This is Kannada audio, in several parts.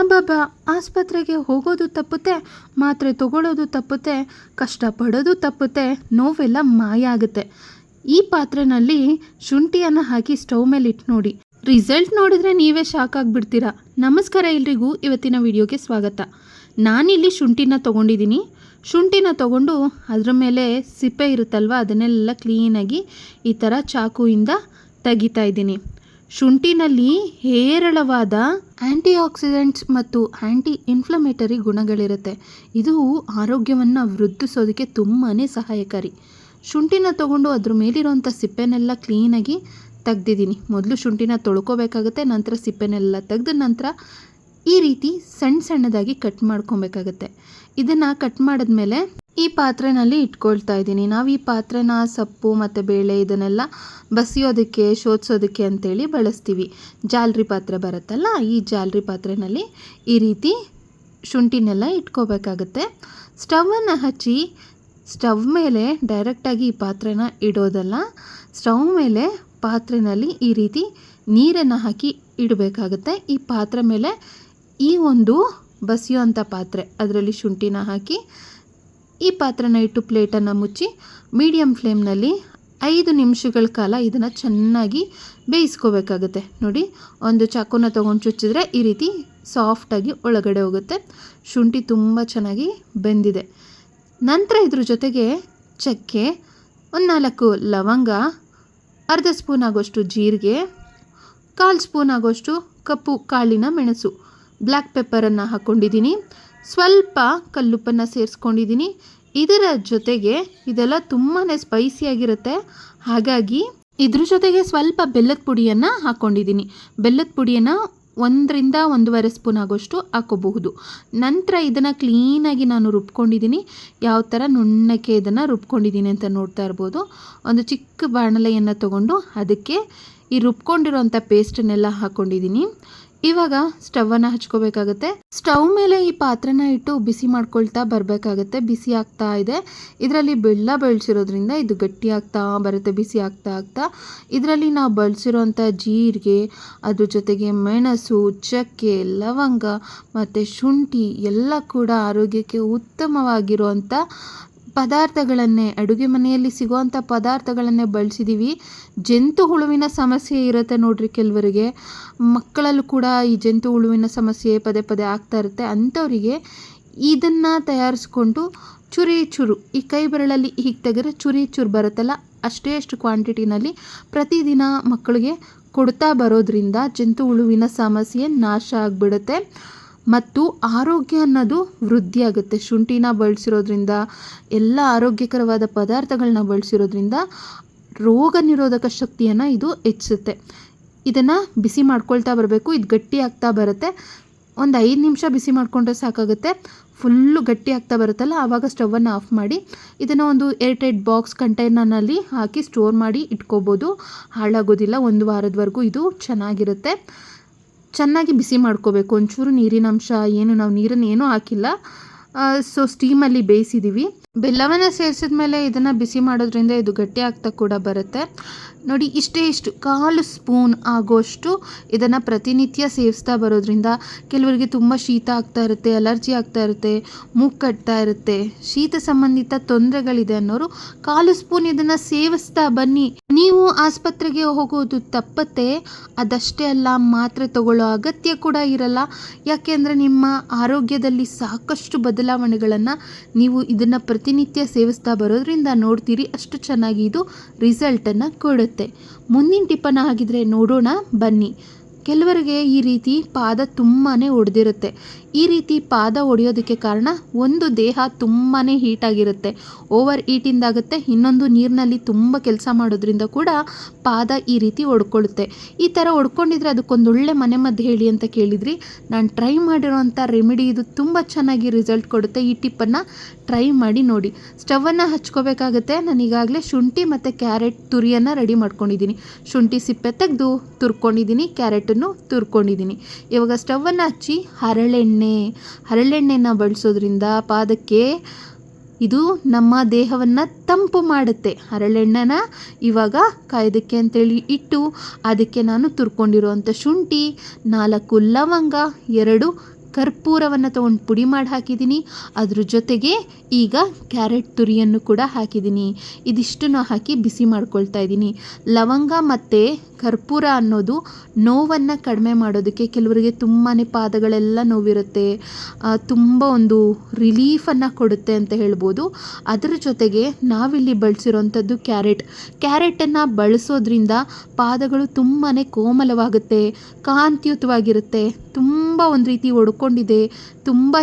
ಅಬ್ಬಬ್ಬ ಆಸ್ಪತ್ರೆಗೆ ಹೋಗೋದು ತಪ್ಪುತ್ತೆ, ಮಾತ್ರೆ ತಗೊಳ್ಳೋದು ತಪ್ಪುತ್ತೆ, ಕಷ್ಟಪಡೋದು ತಪ್ಪುತ್ತೆ, ನೋವೆಲ್ಲ ಮಾಯ ಆಗುತ್ತೆ. ಈ ಪಾತ್ರೆನಲ್ಲಿ ಶುಂಠಿಯನ್ನು ಹಾಕಿ ಸ್ಟವ್ ಮೇಲೆ ಇಟ್ಟು ನೋಡಿ. ರಿಸಲ್ಟ್ ನೋಡಿದ್ರೆ ನೀವೇ ಶಾಕ್ ಆಗಿಬಿಡ್ತೀರಾ. ನಮಸ್ಕಾರ ಎಲ್ರಿಗೂ, ಇವತ್ತಿನ ವಿಡಿಯೋಗೆ ಸ್ವಾಗತ. ನಾನಿಲ್ಲಿ ಶುಂಠಿನ ತೊಗೊಂಡಿದ್ದೀನಿ. ಶುಂಠಿನ ತೊಗೊಂಡು ಅದರ ಮೇಲೆ ಸಿಪ್ಪೆ ಇರುತ್ತಲ್ವ, ಅದನ್ನೆಲ್ಲ ಕ್ಲೀನಾಗಿ ಈ ಥರ ಚಾಕುವಿಂದ ತೆಗಿತಾ ಇದ್ದೀನಿ. ಶುಂಠಿನಲ್ಲಿ ಹೇರಳವಾದ ಆ್ಯಂಟಿ ಆಕ್ಸಿಡೆಂಟ್ಸ್ ಮತ್ತು ಆ್ಯಂಟಿ ಇನ್ಫ್ಲಮೇಟರಿ ಗುಣಗಳಿರುತ್ತೆ. ಇದು ಆರೋಗ್ಯವನ್ನು ವೃದ್ಧಿಸೋದಕ್ಕೆ ತುಂಬಾ ಸಹಾಯಕಾರಿ. ಶುಂಠಿನ ತೊಗೊಂಡು ಅದ್ರ ಮೇಲಿರೋಂಥ ಸಿಪ್ಪೆನೆಲ್ಲ ಕ್ಲೀನಾಗಿ ತೆಗ್ದಿದ್ದೀನಿ. ಮೊದಲು ಶುಂಠಿನ ತೊಳ್ಕೊಬೇಕಾಗುತ್ತೆ, ನಂತರ ಸಿಪ್ಪೆನೆಲ್ಲ ತೆಗೆದ ನಂತರ ಈ ರೀತಿ ಸಣ್ಣ ಸಣ್ಣದಾಗಿ ಕಟ್ ಮಾಡ್ಕೊಬೇಕಾಗತ್ತೆ. ಇದನ್ನು ಕಟ್ ಮಾಡಿದ್ಮೇಲೆ ಈ ಪಾತ್ರೆನಲ್ಲಿ ಇಟ್ಕೊಳ್ತಾ ಇದ್ದೀನಿ. ನಾವು ಈ ಪಾತ್ರೆನ, ಸೊಪ್ಪು ಮತ್ತು ಬೇಳೆ ಇದನ್ನೆಲ್ಲ ಬಸಿಯೋದಕ್ಕೆ ಶೋಧಿಸೋದಕ್ಕೆ ಅಂತೇಳಿ ಬಳಸ್ತೀವಿ. ಜಾಲ್ರಿ ಪಾತ್ರೆ ಬರುತ್ತಲ್ಲ, ಈ ಜಾಲ್ರಿ ಪಾತ್ರೆನಲ್ಲಿ ಈ ರೀತಿ ಶುಂಠಿನೆಲ್ಲ ಇಟ್ಕೋಬೇಕಾಗುತ್ತೆ. ಸ್ಟವನ್ನು ಹಚ್ಚಿ, ಸ್ಟವ್ ಮೇಲೆ ಡೈರೆಕ್ಟಾಗಿ ಈ ಪಾತ್ರೆನ ಇಡೋದಲ್ಲ, ಸ್ಟವ್ ಮೇಲೆ ಪಾತ್ರೆನಲ್ಲಿ ಈ ರೀತಿ ನೀರನ್ನು ಹಾಕಿ ಇಡಬೇಕಾಗುತ್ತೆ. ಈ ಪಾತ್ರೆ ಮೇಲೆ ಈ ಒಂದು ಬಸಿಯುವಂಥ ಪಾತ್ರೆ, ಅದರಲ್ಲಿ ಶುಂಠಿನ ಹಾಕಿ ಈ ಪಾತ್ರೆನ ಇಟ್ಟು ಪ್ಲೇಟನ್ನು ಮುಚ್ಚಿ ಮೀಡಿಯಮ್ ಫ್ಲೇಮ್ನಲ್ಲಿ ಐದು ನಿಮಿಷಗಳ ಕಾಲ ಇದನ್ನು ಚೆನ್ನಾಗಿ ಬೇಯಿಸ್ಕೋಬೇಕಾಗುತ್ತೆ. ನೋಡಿ, ಒಂದು ಚಾಕುನ ತೊಗೊಂಡು ಚುಚ್ಚಿದ್ರೆ ಈ ರೀತಿ ಸಾಫ್ಟಾಗಿ ಒಳಗಡೆ ಹೋಗುತ್ತೆ. ಶುಂಠಿ ತುಂಬ ಚೆನ್ನಾಗಿ ಬೆಂದಿದೆ. ನಂತರ ಇದ್ರ ಜೊತೆಗೆ ಚಕ್ಕೆ, ಒಂದು ನಾಲ್ಕು ಲವಂಗ, ಅರ್ಧ ಸ್ಪೂನ್ ಆಗೋಷ್ಟು ಜೀರಿಗೆ, ಕಾಲು ಸ್ಪೂನ್ ಆಗೋಷ್ಟು ಕಪ್ಪು ಕಾಳಿನ ಮೆಣಸು. ಬ್ಲ್ಯಾಕ್ ಪೆಪ್ಪರನ್ನು ಹಾಕ್ಕೊಂಡಿದ್ದೀನಿ. ಸ್ವಲ್ಪ ಕಲ್ಲುಪ್ಪನ್ನು ಸೇರಿಸ್ಕೊಂಡಿದ್ದೀನಿ. ಇದರ ಜೊತೆಗೆ ಇದೆಲ್ಲ ತುಂಬಾ ಸ್ಪೈಸಿಯಾಗಿರುತ್ತೆ ಹಾಗಾಗಿ ಇದ್ರ ಜೊತೆಗೆ ಸ್ವಲ್ಪ ಬೆಲ್ಲದ ಪುಡಿಯನ್ನು ಹಾಕ್ಕೊಂಡಿದ್ದೀನಿ ಬೆಲ್ಲದ ಪುಡಿಯನ್ನು ಒಂದರಿಂದ ಒಂದೂವರೆ ಸ್ಪೂನ್ ಆಗೋಷ್ಟು ಹಾಕೋಬಹುದು. ನಂತರ ಇದನ್ನು ಕ್ಲೀನಾಗಿ ನಾನು ರುಬ್ಕೊಂಡಿದ್ದೀನಿ. ಯಾವ ಥರ ನುಣ್ಣಕ್ಕೆ ಇದನ್ನು ರುಬ್ಕೊಂಡಿದ್ದೀನಿ ಅಂತ ನೋಡ್ತಾ ಇರ್ಬೋದು. ಒಂದು ಚಿಕ್ಕ ಬಾಣಲೆಯನ್ನು ತೊಗೊಂಡು ಅದಕ್ಕೆ ಈ ರುಬ್ಕೊಂಡಿರೋಂಥ ಪೇಸ್ಟನ್ನೆಲ್ಲ ಹಾಕ್ಕೊಂಡಿದ್ದೀನಿ ಇವಾಗ ಸ್ಟವನ್ನು ಹಚ್ಕೋಬೇಕಾಗತ್ತೆ. ಸ್ಟವ್ ಮೇಲೆ ಈ ಪಾತ್ರೆನ ಇಟ್ಟು ಬಿಸಿ ಮಾಡ್ಕೊಳ್ತಾ ಬರಬೇಕಾಗತ್ತೆ. ಬಿಸಿ ಆಗ್ತಾ ಇದೆ. ಇದರಲ್ಲಿ ಬೆಲ್ಲ ಬೆಳೆಸಿರೋದ್ರಿಂದ ಇದು ಗಟ್ಟಿ ಆಗ್ತಾ ಬರುತ್ತೆ, ಬಿಸಿ ಆಗ್ತಾ ಆಗ್ತಾ. ಇದರಲ್ಲಿ ನಾವು ಬಳಸಿರೋಂಥ ಜೀರಿಗೆ, ಅದ್ರ ಜೊತೆಗೆ ಮೆಣಸು, ಚಕ್ಕೆ, ಲವಂಗ ಮತ್ತು ಶುಂಠಿ ಎಲ್ಲ ಕೂಡ ಆರೋಗ್ಯಕ್ಕೆ ಉತ್ತಮವಾಗಿರುವಂಥ ಪದಾರ್ಥಗಳನ್ನೇ, ಅಡುಗೆ ಮನೆಯಲ್ಲಿ ಸಿಗುವಂಥ ಪದಾರ್ಥಗಳನ್ನೇ ಬಳಸಿದ್ದೀವಿ ಜಂತು ಹುಳುವಿನ ಸಮಸ್ಯೆ ಇರುತ್ತೆ ನೋಡ್ರಿ ಕೆಲವರಿಗೆ. ಮಕ್ಕಳಲ್ಲೂ ಕೂಡ ಈ ಜಂತು ಹುಳುವಿನ ಸಮಸ್ಯೆ ಪದೇ ಪದೇ ಆಗ್ತಾ ಇರುತ್ತೆ. ಅಂಥವರಿಗೆ ಇದನ್ನು ತಯಾರಿಸ್ಕೊಂಡು ಚುರಿ ಚುರು, ಈ ಕೈ ಬೆರಳಲ್ಲಿ ಹೀಗೆ ತೆಗೆದ್ರೆ ಚುರಿ ಚುರು ಬರುತ್ತಲ್ಲ, ಅಷ್ಟೇ ಅಷ್ಟು ಕ್ವಾಂಟಿಟಿನಲ್ಲಿ ಪ್ರತಿದಿನ ಮಕ್ಕಳಿಗೆ ಕೊಡ್ತಾ ಬರೋದ್ರಿಂದ ಜಂತು ಹುಳುವಿನ ಸಮಸ್ಯೆ ನಾಶ ಆಗಿಬಿಡುತ್ತೆ. ಮತ್ತು ಆರೋಗ್ಯ ಅನ್ನೋದು ವೃದ್ಧಿಯಾಗುತ್ತೆ ಶುಂಠಿನ ಬಳಸಿರೋದ್ರಿಂದ, ಎಲ್ಲ ಆರೋಗ್ಯಕರವಾದ ಪದಾರ್ಥಗಳನ್ನ ಬಳಸಿರೋದ್ರಿಂದ ರೋಗ ನಿರೋಧಕ ಶಕ್ತಿಯನ್ನು ಇದು ಹೆಚ್ಚಿಸುತ್ತೆ. ಇದನ್ನು ಬಿಸಿ ಮಾಡ್ಕೊಳ್ತಾ ಬರಬೇಕು. ಇದು ಗಟ್ಟಿ ಆಗ್ತಾ ಬರುತ್ತೆ. ಒಂದು ಐದು ನಿಮಿಷ ಬಿಸಿ ಮಾಡಿಕೊಂಡ್ರೆ ಸಾಕಾಗುತ್ತೆ. ಫುಲ್ಲು ಗಟ್ಟಿ ಆಗ್ತಾ ಬರುತ್ತಲ್ಲ, ಆವಾಗ ಸ್ಟವನ್ನು ಆಫ್ ಮಾಡಿ ಇದನ್ನು ಒಂದು ಏರ್ಟೈಟ್ ಬಾಕ್ಸ್ ಕಂಟೈನರ್ನಲ್ಲಿ ಹಾಕಿ ಸ್ಟೋರ್ ಮಾಡಿ ಇಟ್ಕೋಬೋದು. ಹಾಳಾಗೋದಿಲ್ಲ. ಒಂದು ವಾರದವರೆಗೂ ಇದು ಚೆನ್ನಾಗಿರುತ್ತೆ. ಚೆನ್ನಾಗಿ ಬಿಸಿ ಮಾಡ್ಕೋಬೇಕು. ಒಂಚೂರು ನೀರಿನಂಶ ಏನು ನಾವು ನೀರನ್ನು ಏನೂ ಹಾಕಿಲ್ಲ ಸೊ ಸ್ಟೀಮಲ್ಲಿ ಬೇಯಿಸಿದ್ದೀವಿ ಬೆಲ್ಲವನ್ನು ಸೇರಿಸಿದ ಮೇಲೆ ಇದನ್ನು ಬಿಸಿ ಮಾಡೋದ್ರಿಂದ ಇದು ಗಟ್ಟಿ ಆಗ್ತಾ ಕೂಡ ಬರುತ್ತೆ. ನೋಡಿ, ಇಷ್ಟೇ ಇಷ್ಟು. ಕಾಲು ಸ್ಪೂನ್ ಆಗೋಷ್ಟು ಇದನ್ನು ಪ್ರತಿನಿತ್ಯ ಸೇವಿಸ್ತಾ ಬರೋದ್ರಿಂದ ಕೆಲವರಿಗೆ ತುಂಬ ಶೀತ ಆಗ್ತಾ ಇರುತ್ತೆ, ಅಲರ್ಜಿ ಆಗ್ತಾ ಇರುತ್ತೆ, ಮೂಗು ಕಟ್ತಾ ಇರುತ್ತೆ. ಶೀತ ಸಂಬಂಧಿತ ತೊಂದರೆಗಳಿದೆ ಅನ್ನೋರು ಕಾಲು ಸ್ಪೂನ್ ಇದನ್ನು ಸೇವಿಸ್ತಾ ಬನ್ನಿ. ನೀವು ಆಸ್ಪತ್ರೆಗೆ ಹೋಗೋದು ತಪ್ಪತ್ತೆ, ಅದಷ್ಟೇ ಅಲ್ಲ, ಮಾತ್ರೆ ತಗೊಳ್ಳೋ ಅಗತ್ಯ ಕೂಡ ಇರಲ್ಲ. ಯಾಕೆಂದರೆ ನಿಮ್ಮ ಆರೋಗ್ಯದಲ್ಲಿ ಸಾಕಷ್ಟು ಬದಲಾವಣೆಗಳನ್ನು ನೀವು ಇದನ್ನು ಪ್ರತಿನಿತ್ಯ ಸೇವಿಸ್ತಾ ಬರೋದ್ರಿಂದ ನೋಡ್ತೀರಿ ಅಷ್ಟು ಚೆನ್ನಾಗಿ ಇದು ರಿಸಲ್ಟನ್ನು ಕೊಡುತ್ತೆ. ಮುಂದಿನ ಟಿಪ್ಪನ್ನು ಆಗಿದ್ರೆ ನೋಡೋಣ ಬನ್ನಿ. ಕೆಲವರಿಗೆ ಈ ರೀತಿ ಪಾದ ತುಂಬಾ ಒಡೆದಿರುತ್ತೆ. ಈ ರೀತಿ ಪಾದ ಒಡೆಯೋದಕ್ಕೆ ಕಾರಣ ಒಂದು ದೇಹ ತುಂಬಾ ಹೀಟಾಗಿರುತ್ತೆ ಓವರ್ ಹೀಟಿಂದಾಗುತ್ತೆ ಇನ್ನೊಂದು ನೀರಿನಲ್ಲಿ ತುಂಬ ಕೆಲಸ ಮಾಡೋದ್ರಿಂದ ಕೂಡ ಪಾದ ಈ ರೀತಿ ಒಡ್ಕೊಳ್ಳುತ್ತೆ ಈ ಥರ ಒಡ್ಕೊಂಡಿದ್ರೆ ಅದಕ್ಕೊಂದೊಳ್ಳೆ ಮನೆ ಮದ್ದು ಹೇಳಿ ಅಂತ ಕೇಳಿದ್ರಿ. ನಾನು ಟ್ರೈ ಮಾಡಿರೋಂಥ ರೆಮಿಡಿ ಇದು ತುಂಬ ಚೆನ್ನಾಗಿ ರಿಸಲ್ಟ್ ಕೊಡುತ್ತೆ. ಈ ಟಿಪ್ಪನ್ನು ಟ್ರೈ ಮಾಡಿ ನೋಡಿ. ಸ್ಟವನ್ನು ಹಚ್ಕೋಬೇಕಾಗುತ್ತೆ. ನಾನು ಈಗಾಗಲೇ ಶುಂಠಿ ಮತ್ತು ಕ್ಯಾರೆಟ್ ತುರಿಯನ್ನು ರೆಡಿ ಮಾಡ್ಕೊಂಡಿದ್ದೀನಿ. ಶುಂಠಿ ಸಿಪ್ಪೆ ತೆಗೆದು ತುರ್ಕೊಂಡಿದ್ದೀನಿ, ಕ್ಯಾರೆಟನ್ನು ತುರ್ಕೊಂಡಿದ್ದೀನಿ. ಇವಾಗ ಸ್ಟವನ್ನು ಹಚ್ಚಿ ಹರಳೆಣ್ಣೆ, ಹರಳೆಣ್ಣೆನ ಬಳಸೋದ್ರಿಂದ ಪಾದಕ್ಕೆ ಇದು ನಮ್ಮ ದೇಹವನ್ನು ತಂಪು ಮಾಡುತ್ತೆ. ಹರಳೆಣ್ಣೆನ ಇವಾಗ ಕಾಯ್ದಕ್ಕೆ ಅಂತೇಳಿ ಇಟ್ಟು ಅದಕ್ಕೆ ನಾನು ತುರ್ಕೊಂಡಿರುವಂಥ ಶುಂಠಿ, ನಾಲ್ಕು ಲವಂಗ, ಎರಡು ಕರ್ಪೂರವನ್ನು ತೊಗೊಂಡು ಪುಡಿ ಮಾಡಿ ಹಾಕಿದ್ದೀನಿ. ಅದ್ರ ಜೊತೆಗೆ ಈಗ ಕ್ಯಾರೆಟ್ ತುರಿಯನ್ನು ಕೂಡ ಹಾಕಿದ್ದೀನಿ. ಇದಿಷ್ಟನ್ನು ಹಾಕಿ ಬಿಸಿ ಮಾಡ್ಕೊಳ್ತಾ ಇದ್ದೀನಿ. ಲವಂಗ ಮತ್ತು ಕರ್ಪೂರ ಅನ್ನೋದು ನೋವನ್ನು ಕಡಿಮೆ ಮಾಡೋದಕ್ಕೆ ಕೆಲವರಿಗೆ ತುಂಬಾ ಪಾದಗಳೆಲ್ಲ ನೋವಿರುತ್ತೆ ತುಂಬ ಒಂದು ರಿಲೀಫನ್ನು ಕೊಡುತ್ತೆ ಅಂತ ಹೇಳ್ಬೋದು. ಅದರ ಜೊತೆಗೆ ನಾವಿಲ್ಲಿ ಬಳಸಿರೋಂಥದ್ದು ಕ್ಯಾರೆಟ್. ಕ್ಯಾರೆಟನ್ನು ಬಳಸೋದ್ರಿಂದ ಪಾದಗಳು ತುಂಬಾ ಕೋಮಲವಾಗುತ್ತೆ, ಕಾಂತಿಯುತವಾಗಿರುತ್ತೆ, ತುಂಬ ಒಂದು ರೀತಿ ಒಡ್ಕೊಂಡಿದೆ, ತುಂಬ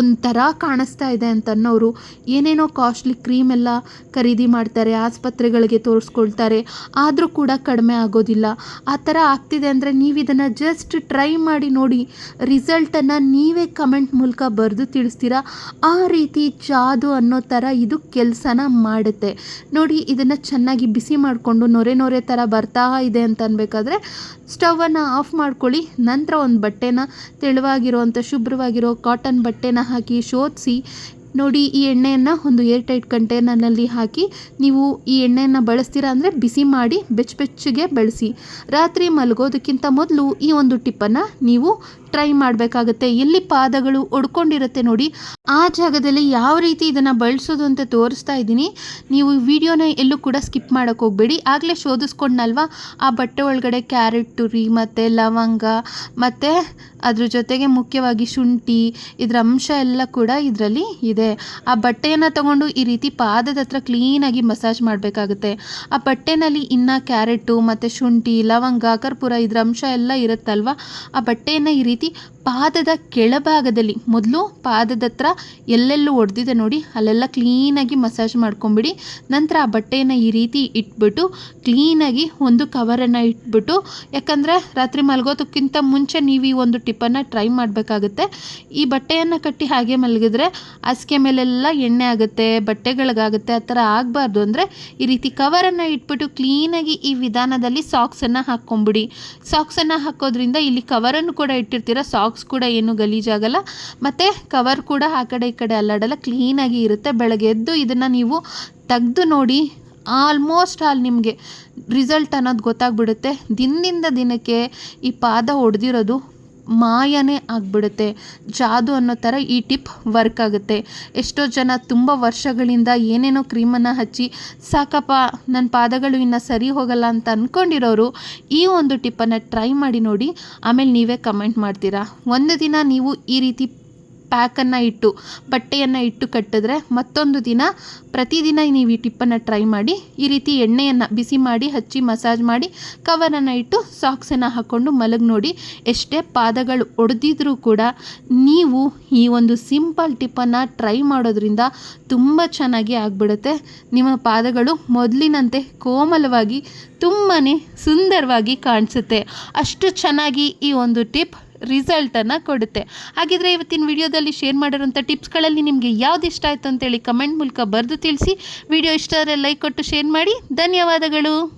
ಒಂಥರ ಕಾಣಿಸ್ತಾ ಇದೆ ಅಂತ ಅನ್ನೋರು ಏನೇನೋ ಕಾಸ್ಟ್ಲಿ ಕ್ರೀಮ್ ಎಲ್ಲ ಖರೀದಿ ಮಾಡ್ತಾರೆ, ಆಸ್ಪತ್ರೆಗಳಿಗೆ ತೋರಿಸ್ಕೊಳ್ತಾರೆ, ಆದರೂ ಕೂಡ ಕಡಿಮೆ ಆಗೋದಿಲ್ಲ. ಆ ಥರ ಆಗ್ತಿದೆ ಅಂದರೆ ನೀವು ಇದನ್ನು ಜಸ್ಟ್ ಟ್ರೈ ಮಾಡಿ ನೋಡಿ ರಿಸಲ್ಟನ್ನು ನೀವೇ ಕಮೆಂಟ್ ಮೂಲಕ ಬರೆದು ತಿಳಿಸ್ತೀರಾ? ಆ ರೀತಿ ಜಾದು ಅನ್ನೋ ಥರ ಇದು ಕೆಲಸನ ಮಾಡುತ್ತೆ. ನೋಡಿ, ಇದನ್ನು ಚೆನ್ನಾಗಿ ಬಿಸಿ ಮಾಡಿಕೊಂಡು ನೊರೆ ನೊರೆ ಥರ ಬರ್ತಾ ಇದೆ ಅಂತ ಅನ್ಬೇಕಾದ್ರೆ ಸ್ಟವನ್ನು ಆಫ್ ಮಾಡ್ಕೊಳ್ಳಿ. ನಂತರ ಒಂದು ಬಟ್ಟೆನ ತೆಳುವಾಗಿರುವಂಥ ಶುಭ್ರವಾಗಿರೋ ಕಾಟನ್ ಬಟ್ಟೆನ ಹಾಕಿ ಶೋಧಿಸಿ ನೋಡಿ ಈ ಎಣ್ಣೆಯನ್ನು ಒಂದು ಏರ್ ಟೈಟ್ ಕಂಟೈನರ್ನಲ್ಲಿ ಹಾಕಿ ನೀವು ಈ ಎಣ್ಣೆಯನ್ನು ಬಳಸ್ತೀರಾ ಅಂದರೆ ಬಿಸಿ ಮಾಡಿ ಬೆಚ್ಚ ಬೆಚ್ಚಗೆ ಬಳಸಿ. ರಾತ್ರಿ ಮಲಗೋದಕ್ಕಿಂತ ಮೊದಲು ಈ ಒಂದು ಟಿಪ್ಪನ್ನು ನೀವು ಟ್ರೈ ಮಾಡಬೇಕಾಗತ್ತೆ. ಎಲ್ಲಿ ಪಾದಗಳು ಒಡ್ಕೊಂಡಿರುತ್ತೆ ನೋಡಿ, ಆ ಜಾಗದಲ್ಲಿ ಯಾವ ರೀತಿ ಇದನ್ನು ಬಳಸೋದು ಅಂತ ತೋರಿಸ್ತಾ ಇದ್ದೀನಿ. ನೀವು ವಿಡಿಯೋನ ಎಲ್ಲೂ ಕೂಡ ಸ್ಕಿಪ್ ಮಾಡೋಕ್ಕೆ ಹೋಗಬೇಡಿ. ಆಗಲೇ ಶೋಧಿಸ್ಕೊಂಡ್ನಲ್ವಾ? ಆ ಬಟ್ಟೆ ಒಳಗಡೆ ಕ್ಯಾರೆಟ್, ತುರಿ, ಮತ್ತು ಲವಂಗ, ಮತ್ತು ಅದ್ರ ಜೊತೆಗೆ ಮುಖ್ಯವಾಗಿ ಶುಂಠಿ, ಇದರ ಅಂಶ ಎಲ್ಲ ಕೂಡ ಇದರಲ್ಲಿ ಇದೆ. ಆ ಬಟ್ಟೆಯನ್ನು ತಗೊಂಡು ಈ ರೀತಿ ಪಾದದ ಹತ್ರ ಕ್ಲೀನಾಗಿ ಮಸಾಜ್ ಮಾಡಬೇಕಾಗುತ್ತೆ. ಆ ಬಟ್ಟೆನಲ್ಲಿ ಇನ್ನೂ ಕ್ಯಾರೆಟು, ಮತ್ತು ಶುಂಠಿ, ಲವಂಗ ಕರ್ಪೂರ ಇದರ ಅಂಶ ಎಲ್ಲ ಇರುತ್ತಲ್ವ? ಆ ಬಟ್ಟೆಯನ್ನು ಈ ರೀತಿ community ಪಾದದ ಕೆಳಭಾಗದಲ್ಲಿ, ಮೊದಲು ಪಾದದ ಹತ್ರ ಎಲ್ಲೆಲ್ಲೂ ಒಡೆದಿದೆ ನೋಡಿ, ಅಲ್ಲೆಲ್ಲ ಕ್ಲೀನಾಗಿ ಮಸಾಜ್ ಮಾಡ್ಕೊಂಬಿಡಿ. ನಂತರ ಆ ಬಟ್ಟೆಯನ್ನು ಈ ರೀತಿ ಇಟ್ಬಿಟ್ಟು ಕ್ಲೀನಾಗಿ ಒಂದು ಕವರನ್ನು ಇಟ್ಬಿಟ್ಟು, ಯಾಕಂದರೆ ರಾತ್ರಿ ಮಲಗೋದಕ್ಕಿಂತ ಮುಂಚೆ ನೀವು ಈ ಒಂದು ಟಿಪ್ಪನ್ನು ಟ್ರೈ ಮಾಡಬೇಕಾಗುತ್ತೆ. ಈ ಬಟ್ಟೆಯನ್ನು ಕಟ್ಟಿ ಹಾಗೆ ಮಲಗಿದ್ರೆ ಹಾಸಿಗೆ ಮೇಲೆಲ್ಲ ಎಣ್ಣೆ ಆಗುತ್ತೆ, ಬಟ್ಟೆಗಳಿಗಾಗುತ್ತೆ, ಆ ಥರ ಆಗಬಾರ್ದು ಅಂದರೆ ಈ ರೀತಿ ಕವರನ್ನು ಇಟ್ಬಿಟ್ಟು ಕ್ಲೀನಾಗಿ ಈ ವಿಧಾನದಲ್ಲಿ ಸಾಕ್ಸನ್ನು ಹಾಕ್ಕೊಂಬಿಡಿ. ಸಾಕ್ಸನ್ನು ಹಾಕೋದ್ರಿಂದ ಇಲ್ಲಿ ಕವರನ್ನು ಕೂಡ ಇಟ್ಟಿರ್ತೀರ ಸಾಕ್ಸ್ ಕೂಡ ಏನು ಗಲೀಜಾಗಲ್ಲ. ಮತ್ತು ಕವರ್ ಕೂಡ ಆ ಕಡೆ ಈ ಕಡೆ ಅಲ್ಲಾಡಲ್ಲ, ಕ್ಲೀನಾಗಿ ಇರುತ್ತೆ. ಬೆಳಗ್ಗೆ ಎದ್ದು ಇದನ್ನು ನೀವು ತೆಗೆದು ನೋಡಿ, ಆಲ್ಮೋಸ್ಟ್ ಆಲ್ ನಿಮಗೆ ರಿಸಲ್ಟ್ ಅನ್ನೋದು ಗೊತ್ತಾಗ್ಬಿಡುತ್ತೆ. ದಿನದಿಂದ ದಿನಕ್ಕೆ ಈ ಪಾದ ಹೊಡೆದಿರೋದು ಮಾಯನೇ ಆಗಿಬಿಡುತ್ತೆ. ಜಾದು ಅನ್ನೋ ಥರ ಈ ಟಿಪ್ ವರ್ಕ್ ಆಗುತ್ತೆ. ಎಷ್ಟೋ ಜನ ತುಂಬ ವರ್ಷಗಳಿಂದ ಏನೇನೋ ಕ್ರೀಮನ್ನು ಹಚ್ಚಿ, ಸಾಕಪ್ಪ ನನ್ನ ಪಾದಗಳು ಇನ್ನೂ ಸರಿ ಹೋಗಲ್ಲ ಅಂತ ಅಂದ್ಕೊಂಡಿರೋರು ಈ ಒಂದು ಟಿಪ್ಪನ್ನು ಟ್ರೈ ಮಾಡಿ ನೋಡಿ. ಆಮೇಲೆ ನೀವೇ ಕಮೆಂಟ್ ಮಾಡ್ತೀರಾ? ಒಂದು ದಿನ ನೀವು ಈ ರೀತಿ ಪ್ಯಾಕನ್ನು ಇಟ್ಟು ಬಟ್ಟೆಯನ್ನು ಇಟ್ಟು ಕಟ್ಟಿದ್ರೆ ಮತ್ತೊಂದು ದಿನ ಪ್ರತಿದಿನ ನೀವು ಈ ಟಿಪ್ಪನ್ನು ಟ್ರೈ ಮಾಡಿ, ಈ ರೀತಿ ಎಣ್ಣೆಯನ್ನು ಬಿಸಿ ಮಾಡಿ, ಹಚ್ಚಿ ಮಸಾಜ್ ಮಾಡಿ, ಕವರನ್ನು ಇಟ್ಟು ಸಾಕ್ಸನ್ನು ಹಾಕ್ಕೊಂಡು ಮಲಗಿ ನೋಡಿ. ಎಷ್ಟೇ ಪಾದಗಳು ಒಡೆದಿದ್ರೂ ಕೂಡ ನೀವು ಈ ಒಂದು ಸಿಂಪಲ್ ಟಿಪ್ಪನ್ನು ಟ್ರೈ ಮಾಡೋದ್ರಿಂದ ತುಂಬ ಚೆನ್ನಾಗಿ ಆಗಿಬಿಡುತ್ತೆ. ನಿಮ್ಮ ಪಾದಗಳು ಮೊದಲಿನಂತೆ ಕೋಮಲವಾಗಿ ತುಂಬಾ ಸುಂದರವಾಗಿ ಕಾಣಿಸುತ್ತೆ. ಅಷ್ಟು ಚೆನ್ನಾಗಿ ಈ ಒಂದು ಟಿಪ್ ರಿಸಲ್ಟನ್ನು ಕೊಡುತ್ತೆ. ಹಾಗಿದ್ರೆ ಇವತ್ತಿನ ವಿಡಿಯೋದಲ್ಲಿ ಶೇರ್ ಮಾಡಿರೋಂಥ ಟಿಪ್ಸ್ಗಳಲ್ಲಿ ನಿಮಗೆ ಯಾವ್ದು ಇಷ್ಟ ಆಯಿತು ಅಂತೇಳಿ ಕಮೆಂಟ್ ಮೂಲಕ ಬರೆದು ತಿಳಿಸಿ. ವಿಡಿಯೋ ಇಷ್ಟ ಆದರೆ ಲೈಕ್ ಕೊಟ್ಟು ಶೇರ್ ಮಾಡಿ. ಧನ್ಯವಾದಗಳು.